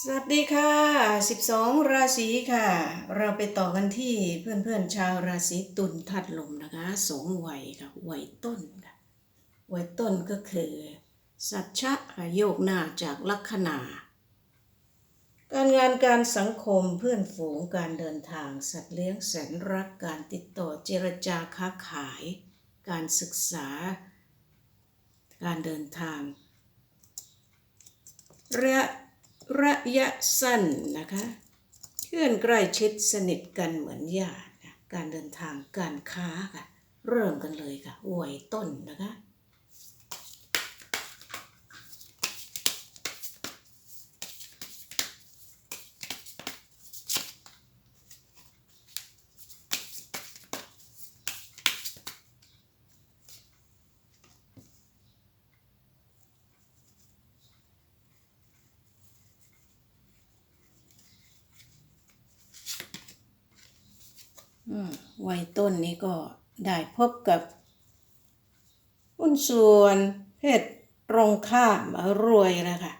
สวัสดีค่ะ 12 ราศีค่ะ เราไปต่อกันที่เพื่อนๆชาวราศีตุลทัดลมนะคะสองวัยค่ะวัยต้นค่ะวัยต้นก็คือ สัจชะค่ะโยกหน้าจากลัคนา การงานการสังคมเพื่อนฝูงการเดินทาง สัตว์เลี้ยงแสนรักการติดต่อเจรจาค้าขาย การศึกษา การเดินทางระยะ ระยะสั้นนะคะ เพื่อนใกล้ชิดสนิทกันเหมือนญาตินะการเดินทางการค้าค่ะ เริ่มกันเลยค่ะวัยต้นนะคะ อืม วัยต้นนี้ก็ได้พบกับหุ้นส่วนเพศตรงข้ามรวยแล้วค่ะ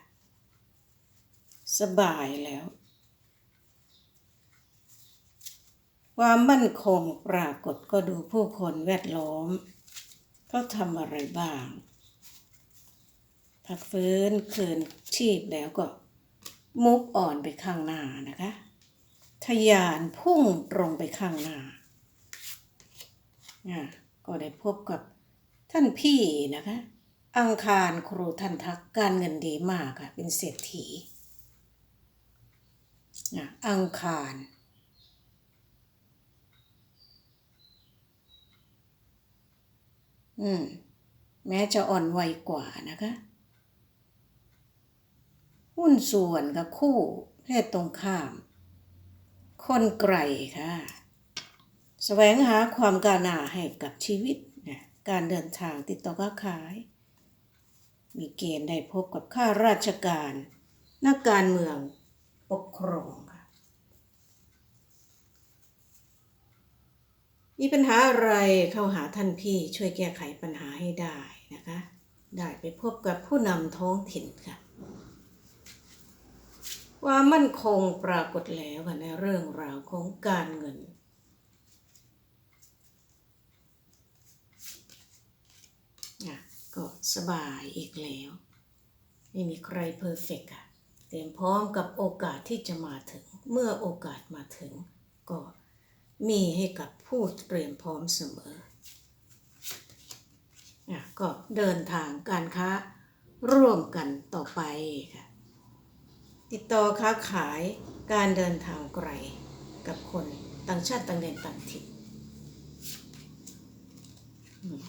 สบายแล้ว ความมั่นคงปรากฏก็ดูผู้คนแวดล้อมเขาทำอะไรบ้าง พักฟื้นคืนชีพแล้วก็มุกอ่อนไปข้างหน้านะคะทะยานพุ่งตรงไปข้างหน้า ก็ได้พบกับท่านพี่นะคะ อังคารครูท่านทักการเงินดีมากค่ะ เป็นเศรษฐีอะอังคารอืมแม้จะอ่อนวัยกว่านะคะ หุ้นส่วนกับคู่เพศตรงข้าม คนไกลค่ะ แสวงหาความก้าวหน้าให้กับชีวิตนะการเดินทางติดต่อค้าขาย มีเกณฑ์ได้พบกับข้าราชการ นักการเมืองปกครองค่ะมีปัญหาอะไรเข้าหาท่านพี่ช่วยแก้ไขปัญหาให้ได้นะคะ ได้ไปพบกับผู้นำท้องถิ่นค่ะความมั่นคงปรากฏแล้วค่ะในเรื่องราวของการเงิน อะ ก็สบายอีกแล้ว ไม่มีใครเพอร์เฟกอะเตรียมพร้อมกับโอกาสที่จะมาถึง เมื่อโอกาสมาถึง ก็มีให้กับผู้เตรียมพร้อมเสมออะก็เดินทางการค้าร่วมกันต่อไปค่ะติดต่อค้าขายการเดินทางไกลกับคนต่างชาติต่างแดนต่างถิ่น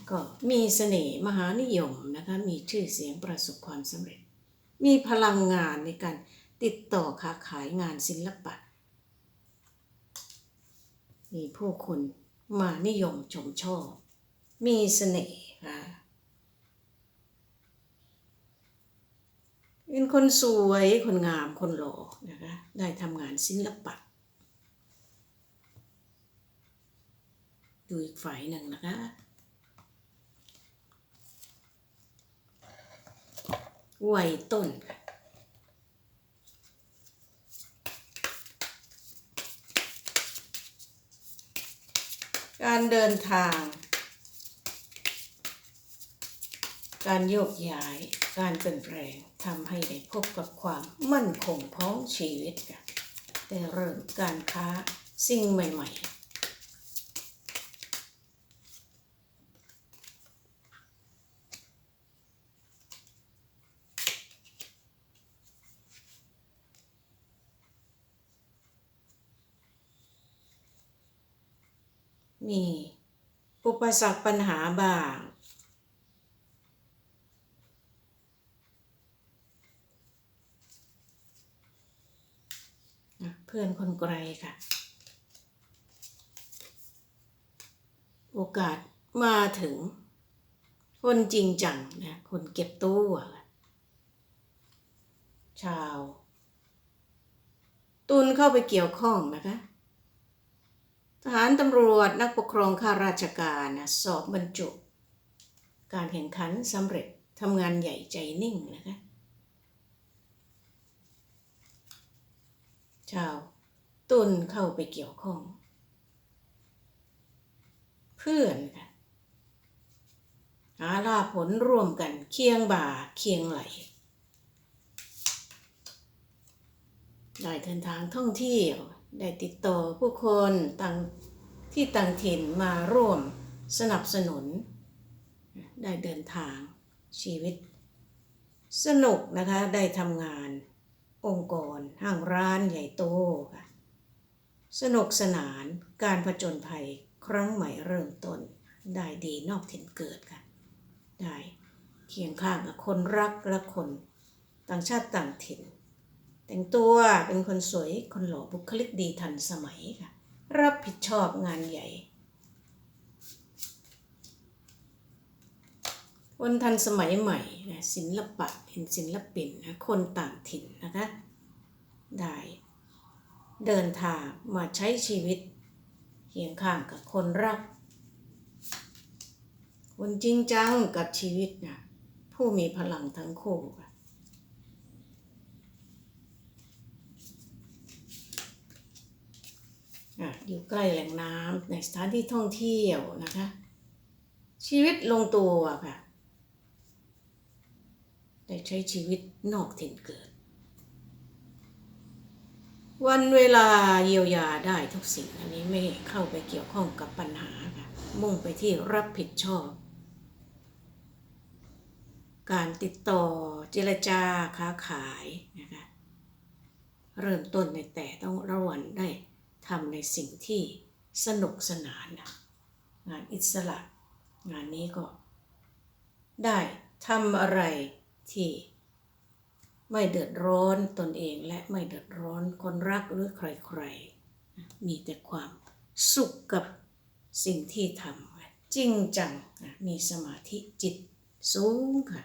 ก็มีเสน่ห์มหานิยมนะคะมีชื่อเสียงประสบความสำเร็จ มีพลังงานในการติดต่อค้าขายงานศิลปะ มีผู้คนมานิยมชมชอบ มีเสน่ห์ค่ะเป็นคนสวยคนงามคนหล่อนะคะได้ทำงานศิลปะดูอีกฝ่ายหนึ่งนะคะ ไวัยต้นการเดินทาง การโยกย้าย การเปลี่ยนแปลงทำให้ได้พบกับความมั่นคงพ้องชีวิตค่ะได้เริ่มการค้าสิ่งใหม่ ๆ มีอุป สรรคปัญหาบ้าง เพื่อนคนไกลค่ะ โอกาสมาถึง คนจริงจังนะคนเก็บตัวค่ะชาว ตุนเข้าไปเกี่ยวข้องนะคะ ทหารตำรวจนักปกครองข้าราชการนะสอบบรรจุ การแข่งขันสำเร็จทำงานใหญ่ใจนิ่งนะคะชาวตุนเข้าไปเกี่ยวข้อง เพื่อนค่ะหาลาผลร่วมกันเคียงบ่าเคียงไหล ได้เดินทางท่องเที่ยว ได้ติดต่อผู้คนต่างที่ต่างถิ่นมาร่วมสนับสนุน ได้เดินทางชีวิต สนุกนะคะได้ทำงานองค์กรห้างร้านใหญ่โตค่ะสนุกสนานการผจญภัยครั้งใหม่เริ่มต้น ได้ดีนอกถิ่นเกิดค่ะ ได้เคียงข้างกับคนรักและคนต่างชาติต่างถิ่น แต่งตัวเป็นคนสวยคนหล่อบุคลิกดีทันสมัยค่ะ รับผิดชอบงานใหญ่ คนทันสมัยใหม่นะศิลปะเป็นศิลปินนะคนต่างถิ่นนะคะได้เดินทางมาใช้ชีวิตเคียงข้างกับคนรัก คนจริงจังกับชีวิตนะผู้มีพลังทั้งคู่ค่ะ อยู่ใกล้แหล่งน้ำในสถานที่ท่องเที่ยวนะคะ ชีวิตลงตัวค่ะได้ใช้ชีวิตนอกถิ่นเกิด วันเวลาเยียวยาได้ทุกสิ่งอันนี้ไม่เข้าไปเกี่ยวข้องกับปัญหาค่ะมุ่งไปที่รับผิดชอบ การติดต่อเจรจาค้าขายนะคะเริ่มต้นในแต่ต้องระวันได้ ทำในสิ่งที่สนุกสนานนะงานอิสระ งานนี้ก็ ได้ทำอะไรที่ไม่เดือดร้อนตนเองและไม่เดือดร้อนคนรักหรือใครๆ มีแต่ความสุขกับสิ่งที่ทำจริงจังมีสมาธิจิตสูงค่ะ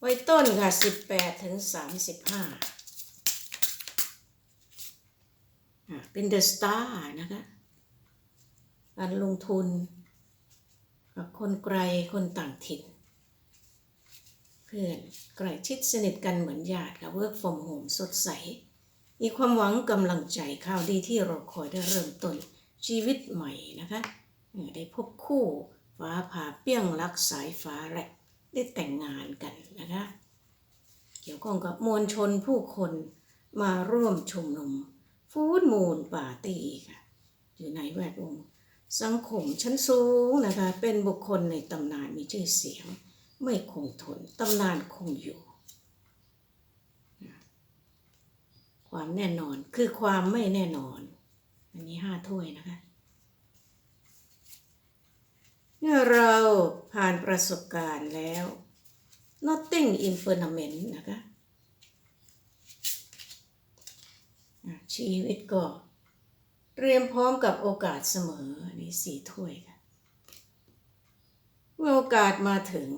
ไว้ต้นค่ะ18ถึง35อะเป็นเดอะสตาร์นะคะการลงทุนกับคนไกลคนต่างถิ่น เพื่อนใกล้ชิดสนิทกันเหมือนญาติกับเวิร์กฟอร์มโฮมสดใส มีความหวังกำลังใจข่าวดีที่เราคอยได้เริ่มต้นชีวิตใหม่นะคะ ได้พบคู่ฟ้าผ่าเปี้ยงรักสายฟ้าและ ได้แต่งงานกันนะคะเกี่ยวข้องกับมวลชนผู้คนมาร่วมชุมนุมฟูดมูลปาร์ตี้ค่ะอยู่ในแวดวงสังคมชั้นสูงนะคะ เป็นบุคคลในตำนานมีชื่อเสียง ไม่คงทนตำนานคงอยู่ ความแน่นอนคือความไม่แน่นอน อันนี้ห้าถ้วยนะคะ เมื่อเราผ่านประสบการณ์แล้ว nothing in firmament นะคะ ชีวิตก็เตรียมพร้อมกับโอกาสเสมออันนี้สี่ถ้วยค่ะ เมื่อโอกาสมาถึง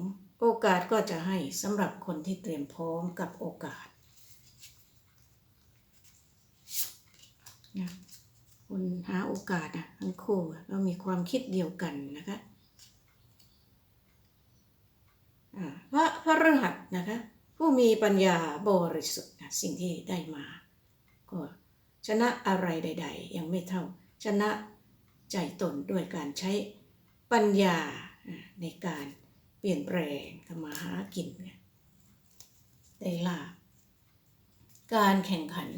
โอกาสก็จะให้สำหรับคนที่เตรียมพร้อมกับโอกาสนะคุณหาโอกาสอะทั้งคู่ก็มีความคิดเดียวกันนะคะ อ่า พระพระฤหัสนะคะผู้มีปัญญาบริสุทธิ์นะสิ่งที่ได้มา ก็ชนะอะไรใด ๆ ยังไม่เท่า ชนะใจตนด้วยการใช้ปัญญาในการเปลี่ยนแปลงทำมาหากินได้ลาการแข่งขัน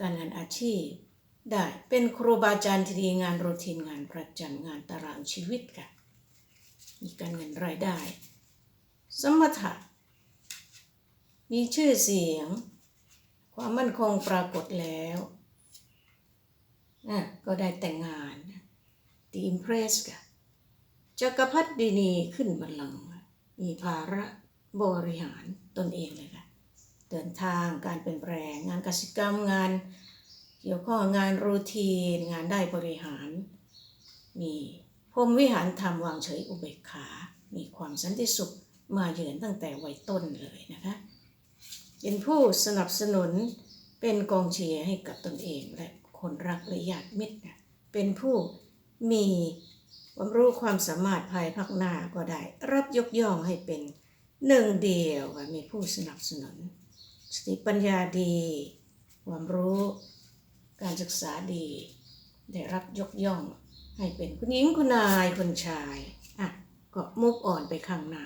การงานอาชีพได้เป็นครูบาอาจารย์ที่ดีงานโรทีนงานประจำงานตารางชีวิตค่ะมีการเงินรายได้ สมถะ มีชื่อเสียง ความมั่นคงปรากฏแล้วนะก็ได้แต่งงานดีอิมเพรสค่ะจักรพรรดินีขึ้นบัลลังก์มีภาระบริหารตนเองเลยค่ะ เดินทางการเปลี่ยนแปลงงานกสิกรรมงาน เกี่ยวข้องงานรูทีน งานได้บริหาร มีพรมวิหารธรรมวางเฉยอุเบกขา มีความสันติสุข มาเยือนตั้งแต่วัยต้นเลยนะคะ เป็นผู้สนับสนุนเป็นกองเชียร์ให้กับตนเองและคนรักและญาติมิตรนะเป็นผู้มีความรู้ความสามารถภายภาคหน้าก็ได้ รับยกย่องให้เป็นหนึ่งเดียวค่ะมีผู้สนับสนุน สติปัญญาดี ความรู้การศึกษาดี ได้รับยกย่องให้เป็นคุณหญิงคุณนายคุณชายอะก็มุกอ่อนไปข้างหน้า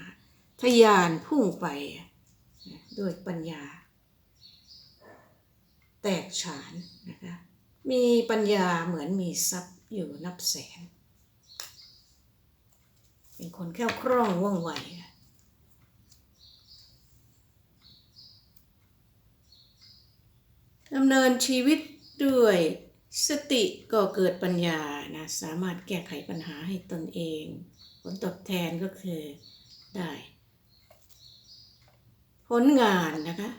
ทะยานพุ่งไปด้วยปัญญา แตกฉานนะคะมีปัญญาเหมือนมีทรัพย์อยู่นับแสน เป็นคนแค่คล่องว่องไวดำเนินชีวิตด้วยสติก็เกิดปัญญานะสามารถแก้ไขปัญหาให้ตนเอง ผลตอบแทนก็คือได้ ผลงานนะคะ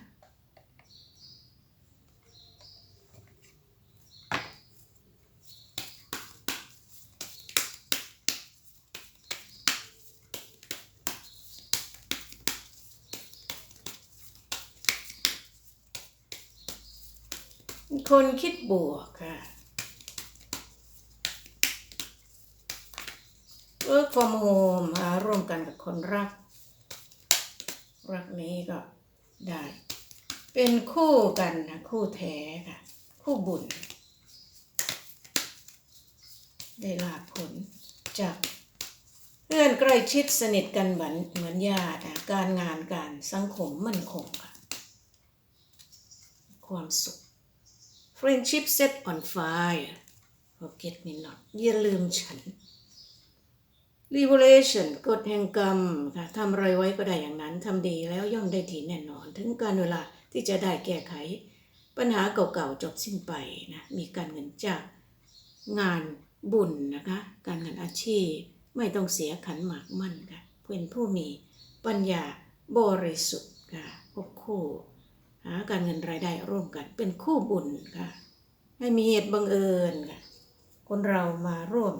คนคิดบวกค่ะเวิร์กฟอร์มโฮมมาร่วมกันกับคนรัก รักนี้ก็ได้ เป็นคู่กันนะคู่แท้ค่ะ คู่บุญ ได้ลาภผลจากเพื่อนใกล้ชิดสนิทกันเหมือนเหมือนญาติการงานการสังคมมั่นคงค่ะ ความสุข Friendship set on fire forget me not อย่าลืมฉัน Revelation กฎแห่งกรรมค่ะทำอะไรไว้ก็ได้อย่างนั้นทำดีแล้วย่อมได้ทีแน่นอน ถึงการเวลาที่จะได้แก้ไข ปัญหาเก่าๆจบสิ้นไปนะมีการเงินจากงานบุญนะคะ การงานอาชีพไม่ต้องเสียขันหมากมั่นค่ะเป็นผู้มีปัญญาบริสุทธิ์ค่ะพบคู่หาการเงินรายได้ร่วมกันเป็นคู่บุญค่ะให้มีเหตุบังเอิญค่ะคนเรามาร่วม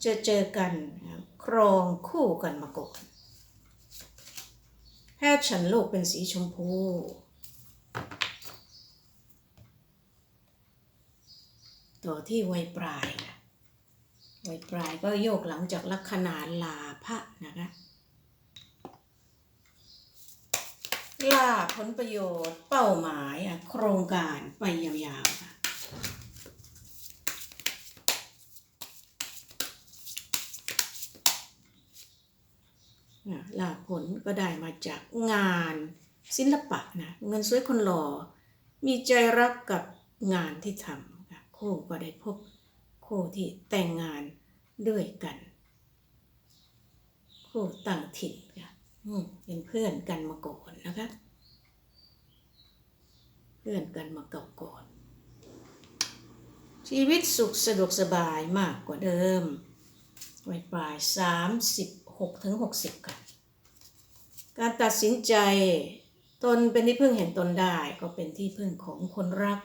เจอเจอกัน ครองคู่กันมาก่อนแพทย์ฉันโลกเป็นสีชมพูต่อที่วัยปลายค่ะวัยปลายก็โยกหลังจากลัคนาลาภะนะคะล่าผลประโยชน์เป้าหมายอะโครงการไปยาวๆค่ะ ล่าผลก็ได้มาจากงานศิลปะนะเงินสวยคนหล่อ มีใจรักกับงานที่ทำค่ะคู่ก็ได้พบคู่ที่แต่งงานด้วยกัน คู่ต่างถิ่นค่ะเป็นเพื่อนกันมาก่อนนะคะ เพื่อนกันมาเก่าก่อน ชีวิตสุขสะดวกสบายมากกว่าเดิมวัยปลายสามสิบหกถึงหกสิบค่ะ การตัดสินใจ ตนเป็นที่พึ่งเห็นตนได้ ก็เป็นที่พึ่งของคนรัก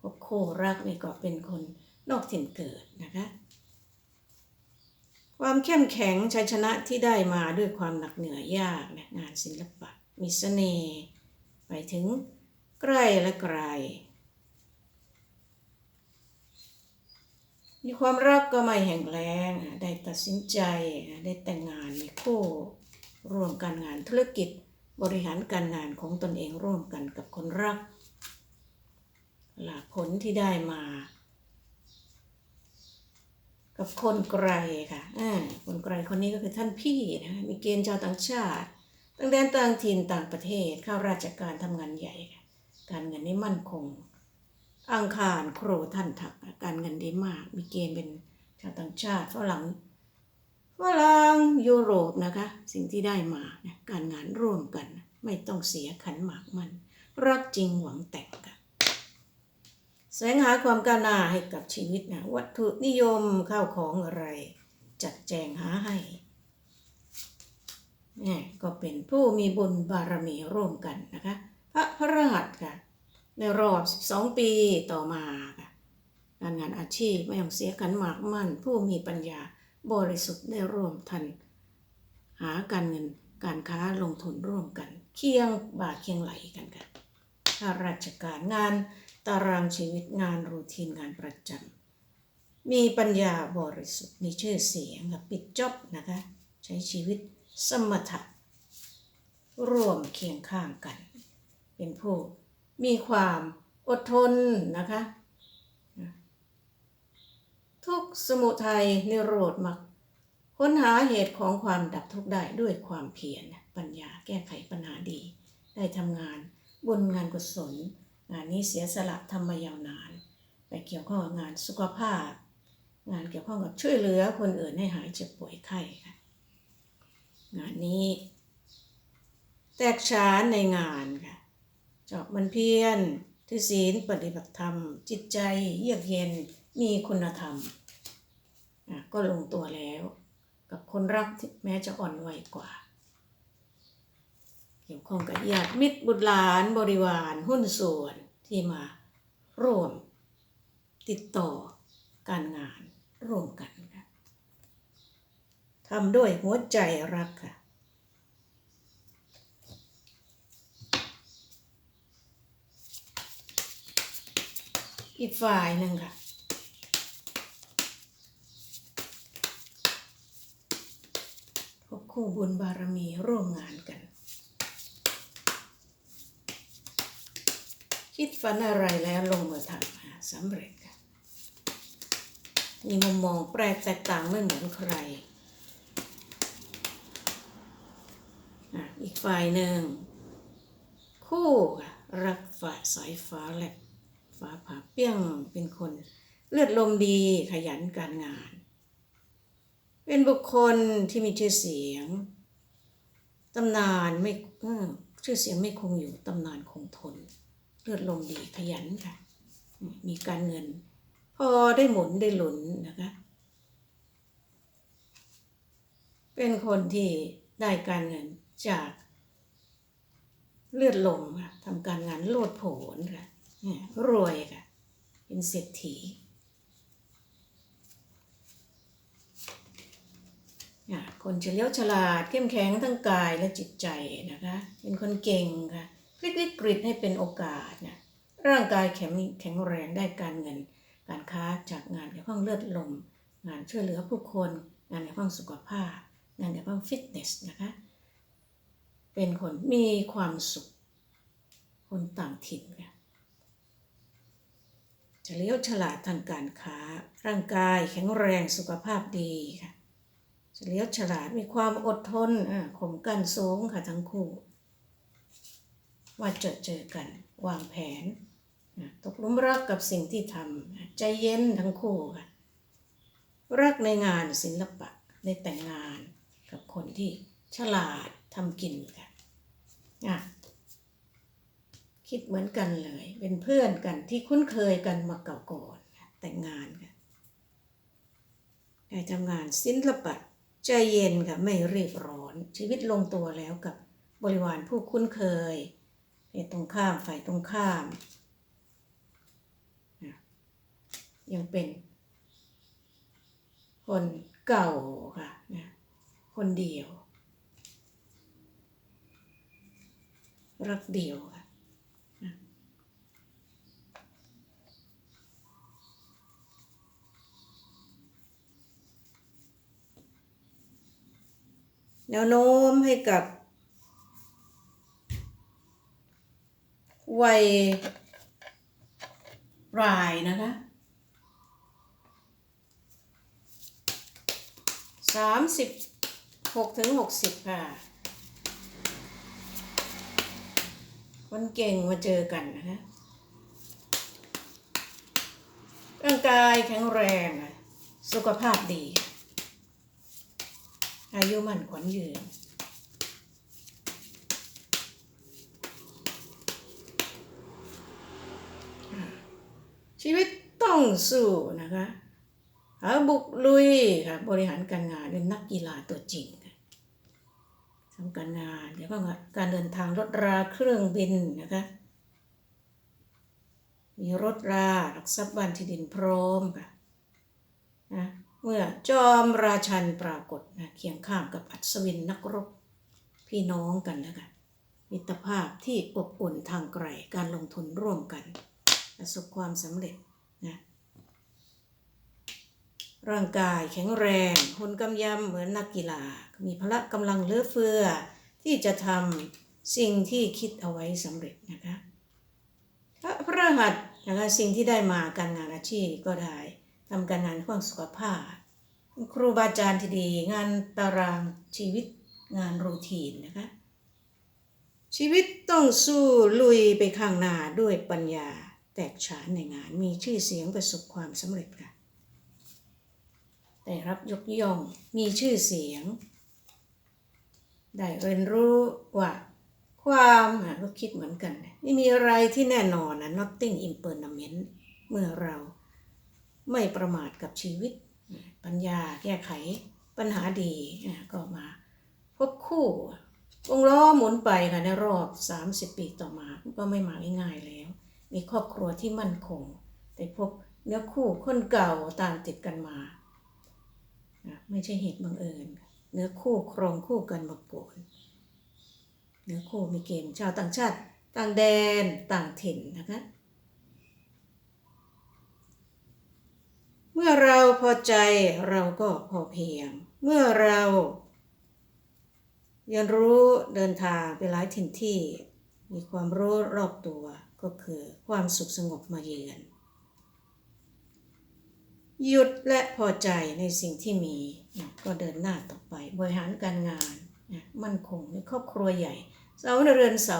คบคู่รักนี่ก็เป็นคนนอกถิ่นเกิดนะคะ ความเข้มแข็งชัยชนะที่ได้มาด้วยความหนักเหนื่อยยากนะงานศิลปะ มีเสน่ห์ไปถึงใกล้และไกลมีความรักก็ไม่แห่งแรงได้ตัดสินใจได้แต่งงานมีคู่ ร่วมการงานธุรกิจ บริหารการงานของตนเองร่วมกันกับคนรักหลักผลที่ได้มา กับคนไกลค่ะอคนไกลคนนี้ก็คือท่านพี่นะมีเกณฑ์ชาวต่างชาติต่างแดนต่างถิ่นต่างประเทศเข้าราชการทำงานใหญ่ การเงินนี้มั่นคง อังคารโครท่านถักการเงินดีมาก มีเกณฑ์เป็นชาวต่างชาติฝรั่ง ฝรั่งยุโรปนะคะ สิ่งที่ได้มานะการงานร่วมกัน ไม่ต้องเสียขันหมากมัน รักจริงหวังแต่งกันแสวงหาความก้าวหน้าให้กับชีวิตนะวัตถุนิยมข้าวของอะไร จัดแจงหาให้นี่ก็เป็นผู้มีบุญบารมีร่วมกันนะคะ พระพระหัสค่ะ ในรอบ 12 ปีต่อมาค่ะการงานอาชีพไม่ต้องเสียขันหมากมั่น ผู้มีปัญญา บริสุทธิ์ได้ร่วมทัน หาการเงินการค้าลงทุนร่วมกัน เคียงบ่าเคียงไหลกันค่ะข้าราชการงานตารางชีวิตงานรูทีนงานประจำมีปัญญาบริสุทธิ์มีชื่อเสียงกับปิดจอบนะคะ ใช้ชีวิตสมถะร่วมเคียงข้างกัน เป็นผู้มีความอดทนนะคะ ทุกสมุทัยนิโรธมรรคค้นหาเหตุของความดับทุกข์ได้ด้วยความเพียรปัญญาแก้ไขปัญหาดี ได้ทำงานบนงานกุศล งานนี้เสียสละทำมายาวนาน ไปเกี่ยวข้องกับงานสุขภาพ งานเกี่ยวข้องกับช่วยเหลือคนอื่นให้หายเจ็บป่วยไข้ค่ะงานนี้ แตกฉานในงานค่ะจอบมันเพียรถือศีลปฏิบัติธรรม จิตใจเยือกเย็น มีคุณธรรมก็ลงตัวแล้ว กับคนรักแม้จะอ่อนวัยกว่า เกี่ยวข้องกับญาติมิตรบุตรหลานบริวารหุ้นส่วนที่มาร่วมติดต่อการงานร่วมกันค่ะทำด้วยหัวใจรักค่ะ อีกฝ่ายหนึ่งค่ะ พบ คู่บุญบารมีร่วมงานกัน คิดฝันอะไรแล้วลงมือทำหาสำเร็จค่ะมีมุมมองแปลกแตกต่างไม่เหมือนใครอีกฝ่ายหนึ่ง คู่รักฝ่ายสายฟ้าแหลบฟ้าผ่าเปี้ยงเป็นคน เลือดลมดีขยันการงาน เป็นบุคคลที่มีชื่อเสียง ตำนานไม่ชื่อเสียงไม่คงอยู่ ตำนานคงทน เลือดลมดีขยันค่ะ มีการเงิน พอได้หมุนได้หลุนนะคะ เป็นคนที่ได้การเงินจากเลือดลมค่ะทำการงานโลดโผนค่ะรวยค่ะ เป็นเศรษฐี อะคนเฉลียวฉลาดเข้มแข็งทั้งกายและจิตใจนะคะ เป็นคนเก่งค่ะพลิกวิกฤตให้เป็นโอกาสนะร่างกายแข็งแข็งแรงได้การเงิน การค้าจากงานเกี่ยวข้องเลือดลม งานช่วยเหลือผู้คน งานเกี่ยวข้องสุขภาพ งานเกี่ยวข้องฟิตเนสนะคะเป็นคนมีความสุข คนต่างถิ่นค่ะเฉลียวฉลาดทางการค้า ร่างกายแข็งแรงสุขภาพดีค่ะ เฉลียวฉลาดมีความอดทนข่มกันสูงค่ะทั้งคู่ ว่าเจอเจอกันวางแผน ตกลุมรักกับสิ่งที่ทำใจเย็นทั้งคู่ค่ะรักในงานศิลปะในแต่งงานกับคนที่ฉลาดทำกินค่ะอะคิดเหมือนกันเลย เป็นเพื่อนกันที่คุ้นเคยกันมาเก่าก่อนแต่งงานค่ะได้ทำงานศิลปะ ใจเย็นค่ะไม่รีบร้อน ชีวิตลงตัวแล้วกับบริวารผู้คุ้นเคยเพศตรงข้ามฝ่ายตรงข้ามนะยังเป็น คนเก่าค่ะนะคนเดียว รักเดียวค่ะ แนวโน้มให้กับ วัยรายนะคะสามสิบหกถึงหกสิบค่ะ คนเก่งมาเจอกันนะคะร่างกายแข็งแรง สุขภาพดี อายุมั่นขวัญยืนชีวิตต้องสู้นะคะหาบุกลุยค่ะบริหารการงานเป็นนักกีฬาตัวจริงทำการงานเดี๋ยวก็การเดินทางรถราเครื่องบินนะคะมีรถราหลักทรัพย์บ้านที่ดินพร้อมค่ะนะ เมื่อจอมราชันปรากฏนะเคียงข้างกับอัศวินนักรบพี่น้องกันนะคะมิตรภาพที่อบอุ่นทางไกลการลงทุนร่วมกัน ประสบความสำเร็จนะร่างกายแข็งแรงคนกำยำเหมือนนักกีฬา มีพละกำลังเลือเฟือ ที่จะทำสิ่งที่คิดเอาไว้สำเร็จนะคะพระพระหัสนะคะสิ่งที่ได้มาการงานอาชีพก็ได้ ทำการงานเพื่อสุขภาพ ครูบาอาจารย์ที่ดี งานตารางชีวิตงานรูทีนนะคะ ชีวิตต้องสู้ลุยไปข้างหน้าด้วยปัญญาแตกฉานในงานมีชื่อเสียงประสบความสำเร็จค่ะได้รับยกย่องมีชื่อเสียง ได้เรียนรู้ว่าความก็คิดเหมือนกัน ไม่มีอะไรที่แน่นอนนะ nothing impermanent เมื่อเรา ไม่ประมาทกับชีวิต ปัญญาแก้ไขปัญหาดีก็มาพบคู่วงล้อหมุนไปค่ะในรอบ 30 ปีต่อมาก็ไม่มาง่ายๆแล้ว มีครอบครัวที่มั่นคงได้พบเนื้อคู่คนเก่าตามติดกันมา ไม่ใช่เหตุบังเอิญ เนื้อคู่ครองคู่กันมาก่อนเนื้อคู่มีเกณฑ์ชาวต่างชาติ ต่างแดนต่างถิ่นนะคะ เมื่อเราพอใจเราก็พอเพียง เมื่อเราเรียนรู้เดินทางไปหลายถิ่นที่ มีความรู้รอบตัวก็คือความสุขสงบมาเยือน หยุดและพอใจในสิ่งที่มี ก็เดินหน้าต่อไป บริหารการงานมั่นคงในครอบครัวใหญ่ เสาในเรือนเสา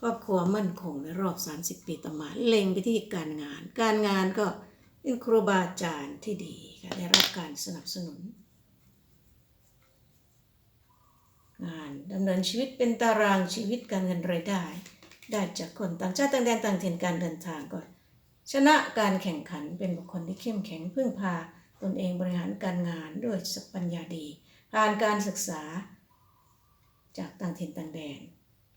ครอบครัวมั่นคงในรอบ 30 ปีต่อมา เล็งไปที่การงาน การงานก็ เป็นครูบาอาจารย์ที่ดีค่ะได้รับการสนับสนุน งานดำเนินชีวิตเป็นตารางชีวิตการเงินรายได้ ได้จากคนต่างชาติต่างแดนต่างถิ่นการเดินทางก็ชนะการแข่งขันเป็นบุคคลที่เข้มแข็งพึ่งพาตนเองบริหารการงานด้วยสปัญญาดีผ่านการศึกษา จากต่างถิ่นต่างแดน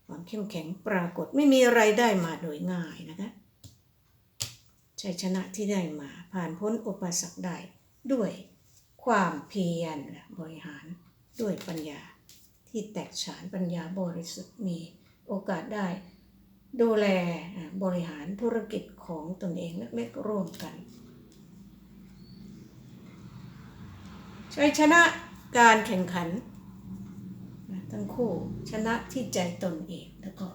ความเข้มแข็งปรากฏไม่มีอะไรได้มาโดยง่ายนะคะ ชัยชนะที่ได้มาผ่านพ้นอุปสรรคได้ด้วยความเพียรบริหารด้วยปัญญาที่แตกฉานปัญญาบริสุทธิ์มีโอกาสได้ ดูแลบริหารธุรกิจของตนเองเล็กๆร่วมกันชัยชนะการแข่งขันทั้งคู่ชนะที่ใจตนเองแล้วก็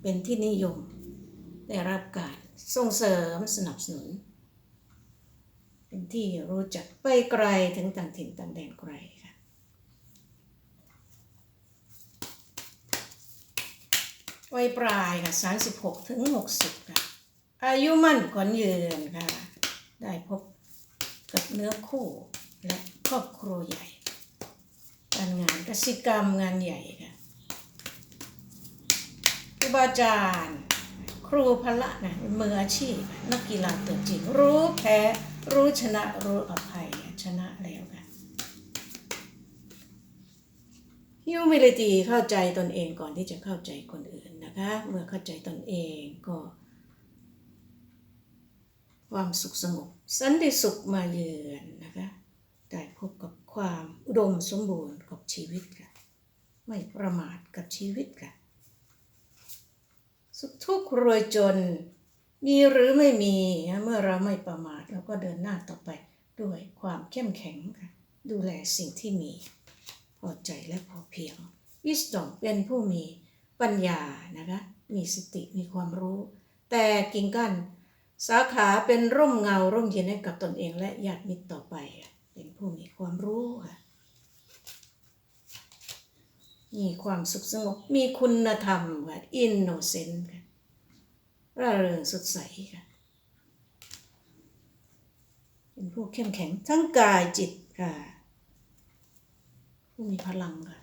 เป็นที่นิยมได้รับการ ส่งเสริมสนับสนุน เป็นที่รู้จักไปไกลถึงต่างถิ่นต่างแดนไกลค่ะ วัยปลายค่ะ36ถึง60 ค่ะ อายุมั่นขวัญยืนค่ะ ได้พบกับเนื้อคู่และครอบครัวใหญ่ การงานกสิกรรมงานใหญ่ค่ะครูบาอาจารย์ รูพละนะมืออาชีพ นักกีฬาตัวจริง รู้แพ้ รู้ชนะรู้อภัยชนะแล้วค่ะ humility เข้าใจตนเองก่อนที่จะเข้าใจคนอื่นนะคะ เมื่อเข้าใจตนเองก็ ความสุขสงบสันติสุขมาเยือนนะคะได้พบกับความอุดมสมบูรณ์กับชีวิตค่ะ ไม่ประมาทกับชีวิตค่ะ สุขทุกข์รวยจน มีหรือไม่มี เมื่อเราไม่ประมาทเราก็เดินหน้าต่อไปด้วยความเข้มแข็งค่ะ ดูแลสิ่งที่มี พอใจและพอเพียง wisdom เป็นผู้มีปัญญานะคะ มีสติมีความรู้ แต่กิ่งก้านสาขาเป็นร่มเงาร่มเย็นให้กับตนเองและญาติมิตรต่อไป เป็นผู้มีความรู้ค่ะ มีความสุขสงบ มีคุณธรรมค่ะ innocent ค่ะร่าเริงสดใสค่ะ เป็นผู้เข้มแข็งทั้งกายจิตค่ะผู้มีพลังค่ะ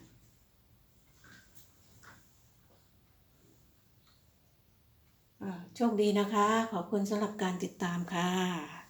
โชคดีนะคะ ขอบคุณสำหรับการติดตามค่ะ